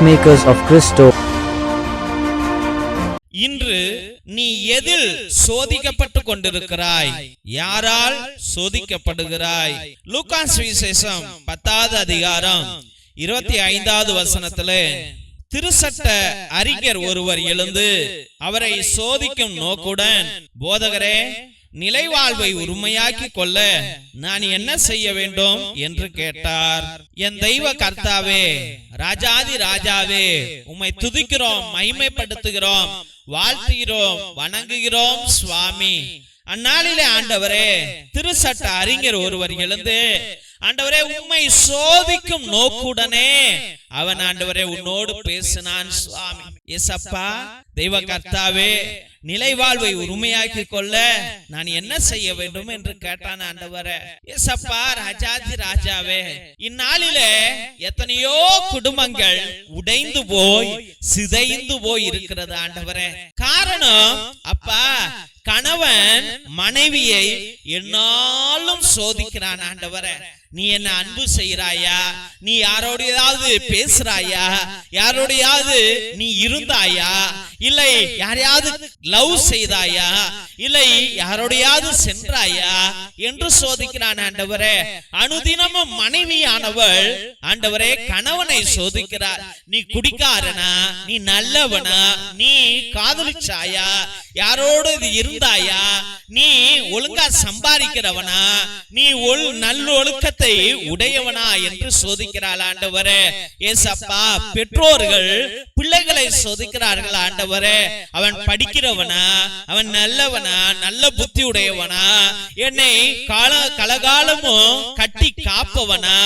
peacemakers of Christo. இன்று நீ எதில் சோதிக்கப்பட்டு கொண்டிருக்கிறாய் யாரால் சோதிக்கப்படுகிறாய் லூகான் விசேஷம் பத்தாவது அதிகாரம் இருபத்தி ஐந்தாவது வசனத்துல திருசட்ட அறிஞர் ஒருவர் எழுந்து அவரை சோதிக்கும் நோக்குடன் போதகரே நிலைவாழ்வை உரிமையாக்கி கொள்ள நான் என்ன செய்ய வேண்டும் என்று கேட்டார். என் தெய்வ கர்த்தாவே ராஜாதி ராஜாவே உம்மை துதிக்கிறோம் மகிமைப்படுத்துகிறோம் வாழ்த்துகிறோம் வணங்குகிறோம் சுவாமி. அந்நாளிலே ஆண்டவரே திருசட்ட அறிஞர் ஒருவர் எழுந்து ஆண்டவரே உம்மை சோதிக்கும் நோக்குடனே அவன் ஆண்டவரே உன்னோடு பேசினான் சுவாமி. எசப்பா தெய்வ கர்த்தாவே நிலைவாழ்வை உரிமையாக்கி கொள்ள நான் என்ன செய்ய வேண்டும் என்று கேட்டான் ஆண்டவரே. எசப்பா ராஜாதி ராஜாவே இந்நாளிலே எத்தனையோ குடும்பங்கள் உடைந்து போய் சிதைந்து போய் இருக்கிறது ஆண்டவரே. காரணம் அப்பா கணவன் மனைவியை என்னாலும் சோதிக்கிறான் ஆண்டவரே. நீ என்ன அன்பு செய்யறாயா நீ யாரோடையாவது பேசுறாயா யாரோடையாவது நீ இருந்தாயா? இல்லை யாரையாவது லவ் செய்தாயா? இல்லை யாரோடையாவது சென்றாயா? என்று சோதிக்கிறான் ஆண்டவரே. அனுதினமும் மனைவியானவள் ஆண்டவரே கணவனை சோதிக்கிறார். நீ குடிக்காரனா? நீ நல்லவனா? நீ காதலிச்சாயா? யாரோடு இது இருந்தாயா? நீ ஒழுங்கா சம்பாதிக்கிறவனா? நீ ஒழு நல்லொழுக்கத்தை உடையவனா? என்று சோதிக்கிறாள் ஆண்டவரே. ஏசப்பா பெற்றோர்கள் பிள்ளைகளை சோதிக்கிறார்கள் ஆண்டவர். அவன் படிக்கிறவனா அவன் நல்லவனா நல்ல புத்தி உடையவனா என்னை கால கலகாலமும் கட்டி காப்பவனா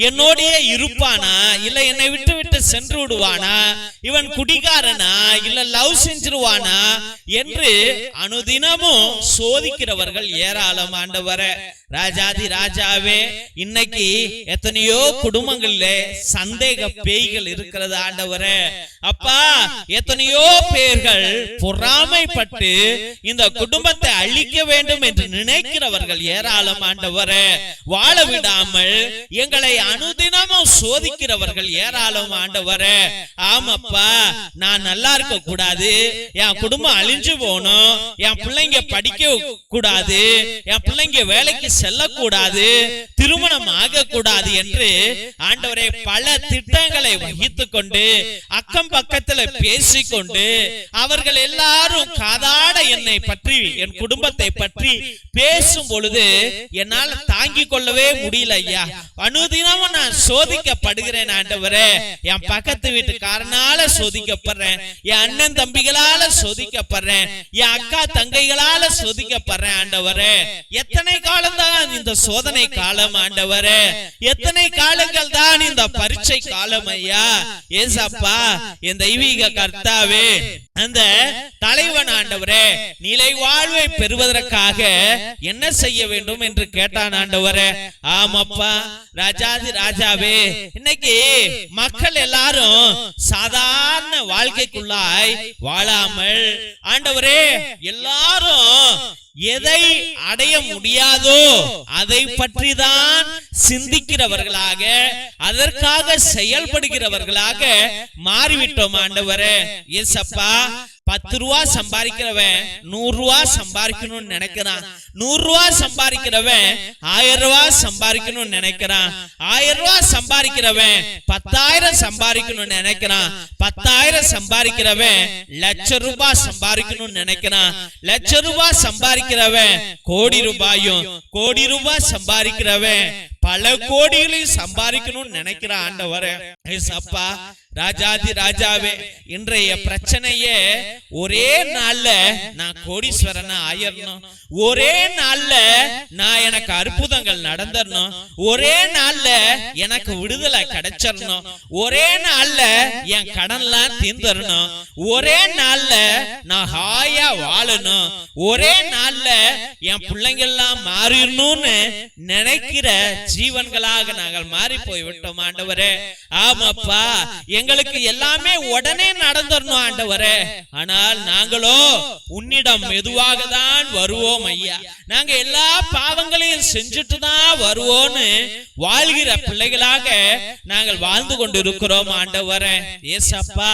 என்னோடைய இருப்பானா இல்ல என்னை விட்டு விட்டு சென்று விடுவானா இவன் குடிகாரனா இல்ல லவ் செஞ்சிருவானா என்று அனுதினமும் சோதிக்கிறவர்கள் ஏராளம் ஆண்டவரே. ராஜாதி ராஜாவே இன்னைக்கு எத்தனையோ குடும்பங்கள்ல சந்தேக பேய்கள் இருக்கிறது ஆண்டவரே. அப்பா எத்தனையோ பேர்கள் பொறாமைப்பட்டு இந்த குடும்பத்தை அழிக்க வேண்டும் என்று நினைக்கிறவர்கள் ஏராளம் ஆண்டவரே. வாழ விடாமல் எங்களை அனுதினமும் சோதிக்கிறவர்கள் ஏராளம் ஆண்டவரே. ஆமாப்பா நான் நல்லா இருக்க கூடாது. என் குடும்பம் அழிஞ்சு போகணும் என் பிள்ளைங்க படிக்க கூடாது. என் பிள்ளைங்க வேலைக்கு செல்லக்கூடாது திருமணம் ஆகக்கூடாது என்று ஆண்டவரே பல திட்டங்களை வகித்துக் கொண்டு அக்கம் பக்கத்துல பேசிக்கொண்டு அவர்கள் எல்லாரும் காதாட என்னை பற்றி என் குடும்பத்தை பற்றி பேசும் பொழுது என்னால் தாங்கிக் கொள்ளவே முடியல ஐயா. அனுதினமும் நான் சோதிக்கப்படுகிறேன் ஆண்டவரே. என் பக்கத்து வீட்டுக்காரனால சோதிக்கப்படுறேன். என் அண்ணன் தம்பிகளால சோதிக்கப்படுறேன். என் அக்கா தங்கைகளால சோதிக்கப்படுறேன் ஆண்டவரே. எத்தனை காலம் தான் இந்த சோதனை காலம் ஆண்டவரே. எத்தனை காலங்கள் தான் இந்த பரீட்சை காலம் ஐயா. ஏசப்பா என் தெய்வீக கர்த்தாவே அந்த தலைவன் ஆண்டவரே நிலை வாழ்வை பெறுவதற்காக என்ன செய்ய வேண்டும் என்று கேட்டான் ஆண்டவரே. ஆமாப்பா ராஜாதி ராஜாவே இன்னைக்கு மக்கள் எல்லாரும் சாதாரண வாழ்க்கைக்குள்ளாய் வாழாமல் ஆண்டவரே எல்லாரும் எதை அடைய முடியாதோ அதை பற்றி தான் சிந்திக்கிறவர்களாக அதற்காக செயல்படுகிறவர்களாக மாறிவிட்டோம் ஆண்டவரே. ஏசப்பா பத்து ரூபா சம்பாதிக்கிறவன் நூறு ரூபா சம்பாதிக்கணும்னு நினைக்கிறான். நூறு ரூபா சம்பாதிக்கிறவன் ஆயிரம் ரூபாய் சம்பாதிக்கணும்னு நினைக்கிறான். ஆயிரம் ரூபாய் சம்பாதிக்கிறவன் பத்தாயிரம் சம்பாதிக்கணும்னு நினைக்கிறான். பத்தாயிரம் சம்பாதிக்கிறவன் லட்ச ரூபாய் சம்பாதிக்கணும்னு நினைக்கிறான். லட்ச ரூபாய் சம்பாதிக்கிறவன் கோடி ரூபாயும் கோடி ரூபாய் சம்பாதிக்கிறவன் பல கோடிகளையும் சம்பாதிக்கணும்னு நினைக்கிற ஆண்டவரே அப்பா ராஜாதி ராஜாவே இன்றைய பிரச்சனையே ஒரே நாள்ல நான் கோடீஸ்வரனா ஆயிரணும். ஒரே நாள்ல நான் எனக்கு அற்புதங்கள் நடந்துடணும் ஒரே நாள்ல எனக்கு விடுதலை கிடைச்சிடணும் ஒரே நாள்ல என் கடன்லாம் தீர்ந்துடணும் ஒரே நாள்ல நான் ஹாயா வாழணும். ஒரே நாள்ல என் பிள்ளைங்க எல்லாம் மாறிடணும்னு நினைக்கிற ஜீவன்களாக நாங்கள் மாறி போய் விட்டோம் ஆண்டவரே. ஆமாப்பா எங்களுக்கு எல்லாமே உடனே நடந்துடணும் ஆண்டவரே. ஆனால் நாங்களோ உன்னிடம் மெதுவாக தான் வருவோம் ஐயா. நாங்க எல்லா பாவங்களையும் செஞ்சுட்டு தான் வருவோம்னு வாழ்கிற பிள்ளைகளாக நாங்கள் வாழ்ந்து கொண்டு இருக்கிறோம் ஆண்டவரே. ஏசப்பா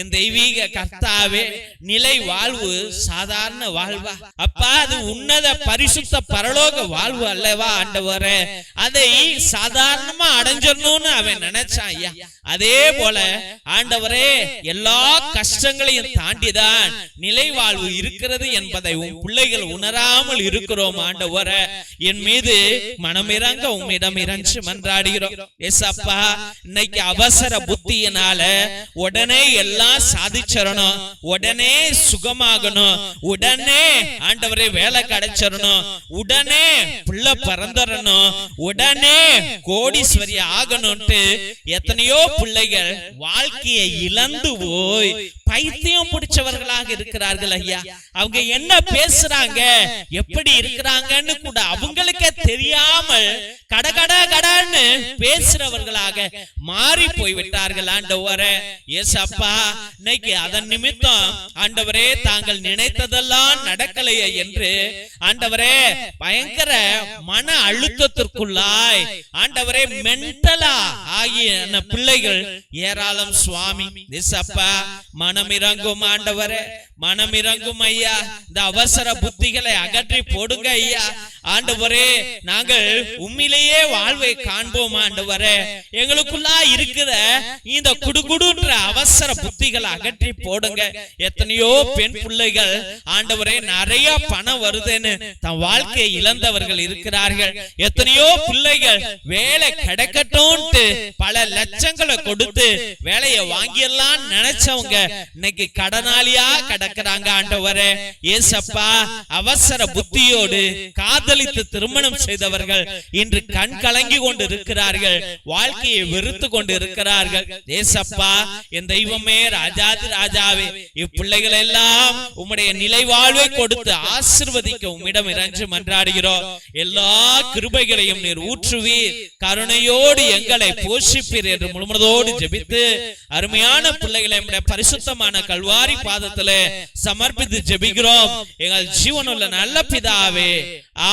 என் தெய்வீக கர்த்தாவே நிலை வாழ்வு சாதாரண வாழ்வா. அப்பா அது உன்னத பரிசுத்த பரலோக வாழ்வு அல்லவா ஆண்டவரே. அதை சாதாரணமா அடைஞ்சிடணும்னு அவன் நினைச்சான் ஐயா. அதே போல ஆண்டவரே எல்லா கஷ்டங்களையும் தாண்டிதான் நிலை வாழ்வு இருக்கிறது என்பதை உன் பிள்ளைகள் உணராமல் இருக்கிறோம் ஆண்டவரே. என் மீது மனமிறங்க உம்மிடம் இறஞ்சு மன்றாடுகிறோம். ஏசப்பா இன்னைக்கு அவசர புத்தியினால உடனே எல்லாம் சாதிச்சிடணும். உடனே சுகமாகணும். உடனே ஆண்டவரே வேலை கிடைச்சிடணும். உடனே பிள்ளை பிறந்துடணும். உடனே கோடீஸ்வரி ஆகணும்ட்டு எத்தனையோ பிள்ளைகள் வாழ்க்கையை இழந்து போய் பைத்தியம் பிடிச்சவர்களாக இருக்கிறார்கள் ஐயா. அவங்க என்ன பேசுறாங்க? எப்படி இருக்கிறாங்கன்னு கூட அவங்களுக்கே தெரியாமல் கட கட கடன்னு பேசுறவர்களாக மாறி போய் விட்டார்கள் ஆண்டவரே. அப்பா இன்னைக்கு அதன் நிமித்தம் ஆண்டவரே தாங்கள் நினைத்ததெல்லாம் நடக்கலையே என்று. ஆண்டவரே பயங்கர மன அழுத்தத்திற்குள்ளாய் ஆண்டவரே மென்டலா ஆகிய பிள்ளைகள் ஏராளம் சுவாமி. ஏசப்பா மனம் இறங்கும் ஆண்டவரே மனம் இறங்கும் ஐயா. இந்த அவசர புத்திகளை அகற்றி போடுங்க ஐயா. ஆண்டவரே நாங்கள் உண்மையிலேயே வாழ்வை காண்போம் ஆண்டவரே. எங்களுக்குள்ளா இருக்கிற இந்த குடுகுடுன்ற அவசர புத்திகளை அகற்றி போடுங்க. எத்தனையோ பெண் பிள்ளைகள் ஆண்டவரே நிறைய பணம் வருதுன்னு தன் வாழ்க்கையை இழந்தவர்கள் இருக்கிறார்கள். எத்தனையோ பிள்ளைகள் வேலை கிடைக்கட்டும்ட்டு பல லட்சங்களை கொடுத்து வேலையை வாங்கிடலாம் நினைச்சவங்க இன்னைக்கு கடனாளியா கிடக்குறாங்க ஆண்டவரே. ஏசப்பா அவசர புத்தியோடு காதல் காதலித்து திருமணம் செய்தவர்கள் இன்று கண் கலங்கி கொண்டு இருக்கிறார்கள் வாழ்க்கையை வெறுத்து கொண்டு இருக்கிறார்கள் ஏசப்பா என் தெய்வமே ராஜாதி ராஜாவே இப்பிள்ளைகள் எல்லாம் உம்முடைய நிலைவாழ்வை கொடுத்து ஆசிர்வதிக்க உம்மிடம் இறஞ்சு மன்றாடுகிறோம். எல்லா கிருபைகளையும் நீர் ஊற்றுவீர். கருணையோடு எங்களை போஷிப்பீர் என்று முழுமனதோடு ஜெபித்து அருமையான பிள்ளைகளை நம்முடைய பரிசுத்தமான கல்வாரி பாதத்தில் சமர்ப்பித்து ஜெபிக்கிறோம். எங்கள் ஜீவனுள்ள நல்ல பிதாவே. ஆ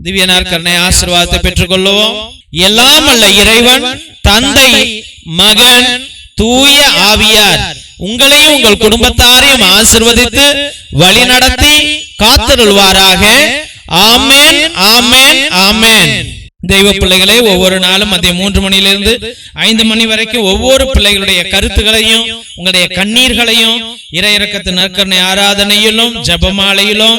திவ்யனார் கருணை ஆசீர்வாதத்தை பெற்றுக் கொள்ளுவோம் எல்லாம் அல்ல இறைவன் தந்தை மகன் தூய ஆவியார். உங்களையும் உங்கள் குடும்பத்தாரையும் ஆசிர்வதித்து வழிநடத்தி காத்திருள்வாராக. ஆமென் ஆமென் ஆமென் தெய்வ பிள்ளைகளே ஒவ்வொரு நாளும் மதியம் மூன்று மணியிலிருந்து ஐந்து மணி வரைக்கும் ஒவ்வொரு பிள்ளைகளுடைய கருத்துகளையும் உங்களுடைய கண்ணீர்களையும் இறையிறக்கத்து நற்கரணை ஆராதனையிலும் ஜபமாலையிலும்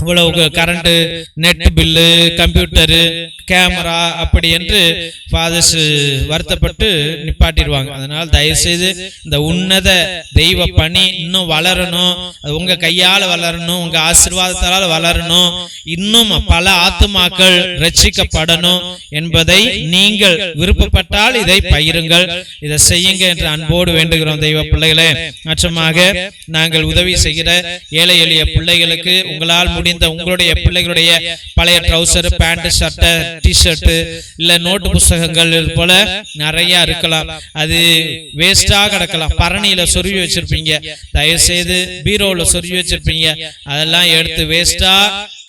இவ்வளவு current net bill computer camera அப்படி என்று ஃபாதர்ஸ் வருத்தப்பட்டு நிப்பாட்டிடுவாங்க. அதனால் தயவு செய்து இந்த உன்னத தெய்வ பணி இன்னும் வளரணும். அது உங்க கையால வளரணும் உங்க ஆசிர்வாதத்தால் வளரணும். இன்னும் பல ஆத்துமாக்கள் ரட்சிக்கப்படணும் என்பதை நீங்கள் விருப்பப்பட்டால் இதை பகிருங்கள். இதை செய்யுங்க என்று அன்போடு வேண்டுகிறோம் தெய்வ பிள்ளைகளே. மற்றமாக நாங்கள் உதவி செய்கிற ஏழை எளிய பிள்ளைகளுக்கு உங்களால் முடிந்த உங்களுடைய பிள்ளைகளுடைய பழைய trouser pant shirt T shirt இல்ல நோட்டு புஸ்தகங்கள் போல நிறைய இருக்கலாம். அது வேஸ்டா கிடக்கலாம். பரணியில சொருவி வச்சிருப்பீங்க. தயவு செய்து பீரோல சொருவி வச்சிருப்பீங்க. அதெல்லாம் எடுத்து வேஸ்டா